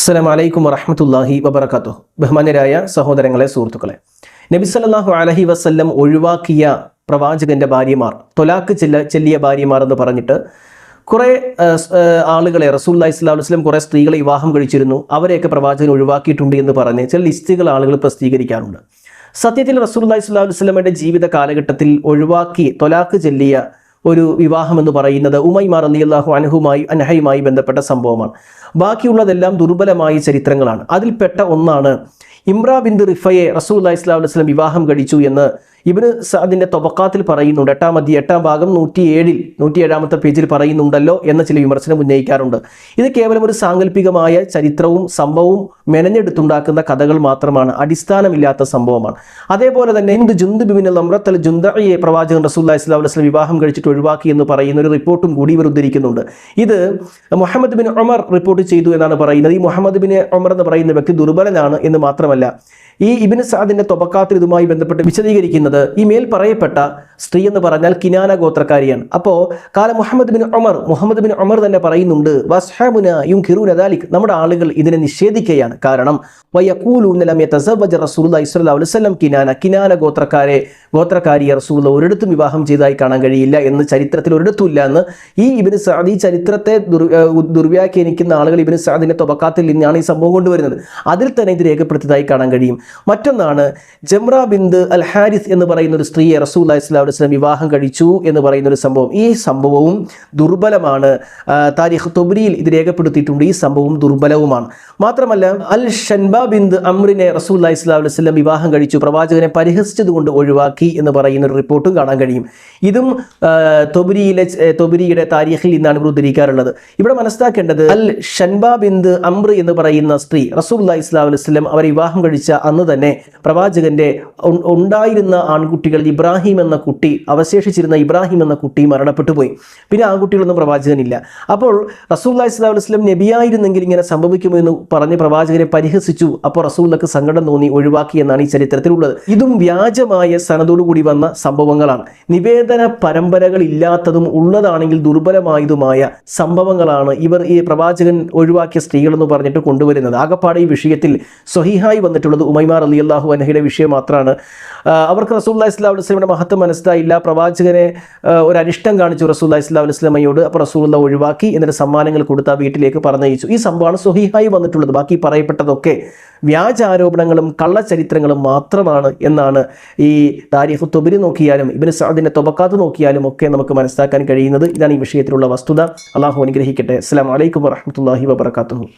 അസ്സലാം വലൈക്കും വറഹമത്തല്ലാഹി വബർക്കാത്തു ബഹുമാന്യരായ സഹോദരങ്ങളെ സുഹൃത്തുക്കളെ. നബി സല്ലല്ലാഹു അലഹി വസ്ല്ലം ഒഴിവാക്കിയ പ്രവാചകന്റെ ഭാര്യമാർ തൊലാക്ക് ചെല്ല ചെല്ലിയ ഭാര്യമാർ എന്ന് പറഞ്ഞിട്ട് കുറേ ആളുകളെ റസൂല്ലാ ഇസ്ലാം വസ്ലം കുറേ സ്ത്രീകളെ വിവാഹം കഴിച്ചിരുന്നു. അവരെയൊക്കെ പ്രവാചകൻ ഒഴിവാക്കിയിട്ടുണ്ട് എന്ന് പറഞ്ഞ് ചില ലിസ്റ്റുകൾ ആളുകൾ പ്രസിദ്ധീകരിക്കാറുണ്ട്. സത്യത്തിൽ റസൂല്ലാ ഇസ്ലാം വസ്ലമയുടെ ജീവിത കാലഘട്ടത്തിൽ ഒഴിവാക്കി തൊലാക്ക് ചെല്ലിയ ഒരു വിവാഹം എന്ന് പറയുന്നത് ഉമൈമാർ അലിയല്ലാഹു അനഹുമായി അനഹയുമായി ബന്ധപ്പെട്ട സംഭവമാണ്. ബാക്കിയുള്ളതെല്ലാം ദുർബലമായ ചരിത്രങ്ങളാണ്. അതിൽപ്പെട്ട ഒന്നാണ് ഇമ്രാ ബിന്ദ് റിഫയെ റസൂൽ ഇസ്ലാം വസ്ലം വിവാഹം കഴിച്ചു എന്ന് ഇബിന് സാദിന്റെ തൊബക്കാത്തിൽ പറയുന്നുണ്ട്. എട്ടാം മതി എട്ടാം ഭാഗം നൂറ്റി ഏഴിൽ നൂറ്റി ഏഴാമത്തെ പേജിൽ പറയുന്നുണ്ടല്ലോ എന്ന ചില വിമർശനം ഉന്നയിക്കാറുണ്ട്. ഇത് കേവലം ഒരു സാങ്കല്പികമായ ചരിത്രവും സംഭവവും മെനഞ്ഞെടുത്തുണ്ടാക്കുന്ന കഥകൾ മാത്രമാണ്. അടിസ്ഥാനമില്ലാത്ത സംഭവമാണ്. അതേപോലെ തന്നെ എന്ത് ജുന്ദുബിന് ലമ്രത്തൽ ജുന്ദയെ പ്രവാചകൻ റസൂല്ലാ ഇസ്ലാം വസ്ലം വിവാഹം കഴിച്ചിട്ട് ഒഴിവാക്കി എന്ന് പറയുന്ന ഒരു റിപ്പോർട്ടും കൂടി ഇവർ ഉദ്ധരിക്കുന്നുണ്ട്. ഇത് മുഹമ്മദ് ബിൻ ഒമർ റിപ്പോർട്ട് ചെയ്തു എന്നാണ് പറയുന്നത്. ഈ മുഹമ്മദ് ബിൻ ഒമർ എന്ന് പറയുന്ന വ്യക്തി ദുർബലനാണ് എന്ന് മാത്രമല്ല ഈ ഇബിന് സാദിന്റെ തൊബക്കാത്തിൽ ഇതുമായി ബന്ധപ്പെട്ട് വിശദീകരിക്കുന്നത് ഈ മേൽ പറയപ്പെട്ട സ്ത്രീ എന്ന് പറഞ്ഞാൽ കിനാന ഗോത്രക്കാരിയാണ്. അപ്പോൾ കാല Muhammad bin Umar Muhammad bin Umar തന്നെ പറയുന്നുണ്ട് യും നമ്മുടെ ആളുകൾ ഇതിനെ നിഷേധിക്കുകയാണ് കാരണം വയക്കൂലൂന ലം യതസവ്വജ റസൂലുള്ളാഹി സ്വല്ലല്ലാഹു അലൈഹി വസല്ലം കിനാന കിനാന ഗോത്രക്കാരെ ഗോത്രക്കാരിയെ റസൂലുള്ള ഒരിടത്തും വിവാഹം ചെയ്തതായി കാണാൻ കഴിയില്ല എന്ന് ചരിത്രത്തിൽ ഒരിടത്തും ഇല്ല എന്ന് ഈ ഇബിന് സാദ് ഈ ചരിത്രത്തെ ദുർ ദുർവ്യാഖ്യാനിക്കുന്ന ആളുകൾ ഇബിന് സാദിന്റെ തൊബക്കാത്തിൽ നിന്നാണ് ഈ സംഭവം കൊണ്ടുവരുന്നത്. അതിൽ തന്നെ ഇത് രേഖപ്പെടുത്തിയതായി കാണാൻ കഴിയും. മറ്റൊന്നാണ് ജംറ ബിന്ദ് അൽ ഹാരിസ് എന്ന് പറയുന്ന ഒരു സ്ത്രീയെ റസൂൽ അലൈഹി വസ്ലം വിവാഹം കഴിച്ചു എന്ന് പറയുന്ന ഒരു സംഭവം. ഈ സംഭവവും ദുർബലമാണ്. താരിഖ് തൊബ്രിയിൽ ഇത് രേഖപ്പെടുത്തിയിട്ടുണ്ട്. ഈ സംഭവം ദുർബലവുമാണ്. മാത്രമല്ല അൽ ഷൻബ ബിന്ദ് അമ്രിനെ റസൂൽ അലൈഹി വസ്ലം വിവാഹം കഴിച്ചു. പ്രവാചകനെ പരിഹസിച്ചതുകൊണ്ട് ഒഴിവാക്കി എന്ന് പറയുന്ന ഒരു റിപ്പോർട്ടും കാണാൻ കഴിയും. ഇതും തൊബരിയിലെ തൊബരിയുടെ താരീഖിൽ നിന്നാണ് ഇവർ ഉദ്ധരിക്കാറുള്ളത്. ഇവിടെ മനസ്സിലാക്കേണ്ടത് അൽ ഷൻബ ബിന്ദ് അമ്ര എന്ന് പറയുന്ന സ്ത്രീ റസൂൽ ഇസ്ലാം വസ്ലം അവരെ വിവാഹം കഴിച്ച അന്ന് തന്നെ പ്രവാചകന്റെ ഉണ്ടായിരുന്ന ആൺകുട്ടികൾ ഇബ്രാഹിം എന്ന കുട്ടി അവശേഷിച്ചിരുന്ന ഇബ്രാഹിം എന്ന കുട്ടി മരണപ്പെട്ടു പോയി. പിന്നെ ആ കുട്ടികളൊന്നും പ്രവാചകനില്ല. അപ്പോൾ റസൂൽ ഇസ്ലാം വസ്ലം നബിയായിരുന്നെങ്കിൽ ഇങ്ങനെ സംഭവിക്കുമോ എന്ന് പറഞ്ഞ് പ്രവാചകനെ പരിഹസിച്ചു. അപ്പോൾ റസൂല്ലക്ക് സങ്കടം തോന്നി ഒഴിവാക്കി എന്നാണ് ഈ ചരിത്രത്തിലുള്ളത്. ഇതും വ്യാജമായ സനതോടുകൂടി വന്ന സംഭവങ്ങളാണ്. നിവേദന പരമ്പരകൾ ഇല്ലാത്തതും ഉള്ളതാണെങ്കിൽ ദുർബലമായതുമായ സംഭവങ്ങളാണ് ഇവർ ഈ പ്രവാചകൻ ഒഴിവാക്കിയ സ്ത്രീകളെന്ന് പറഞ്ഞിട്ട് കൊണ്ടുവരുന്നത്. ആകപ്പാടെ ഈ വിഷയത്തിൽ സ്വഹിഹായി വന്നിട്ടുള്ളത് ഉമൈമാർ അലി അള്ളാഹു അനഹയുടെ വിഷയം മാത്രമാണ്. അവർക്ക് റസൂല്ലാ ഇസ്ലാം വസ്ലമിയുടെ മഹത്വം മനസ്സിലായില്ല പ്രവാചകനെ ഒരു അനിഷ്ടം കാണിച്ചു റസൂല്ലാ ഇസ്ലാം ഇസ്ലാമയോട് അപ്പോൾ റസൂല്ല ഒഴിവാക്കി എന്നിട്ട് സമ്മാനങ്ങൾ കൊടുത്ത് വീട്ടിലേക്ക് പറഞ്ഞയച്ചു. ഈ സംഭവമാണ് സുഹിഹായി വന്നിട്ടുള്ളത്. ബാക്കി പറയപ്പെട്ടതൊക്കെ വ്യാജാരോപണങ്ങളും കള്ളചരിത്രങ്ങളും മാത്രമാണ് എന്നാണ് ഈ താരിഫ് തൊബിരി നോക്കിയാലും ഇബിന് സാദിന്റെ തൊബക്കാത്ത് നോക്കിയാലും ഒക്കെ നമുക്ക് മനസ്സിലാക്കാൻ കഴിയുന്നത്. ഇതാണ് ഈ വിഷയത്തിലുള്ള വസ്തുത. അള്ളാഹു അനുഗ്രഹിക്കട്ടെ. അസ്സാം വലൈക്കും വാഹമത്തല്ലാഹി വബർക്കാത്തു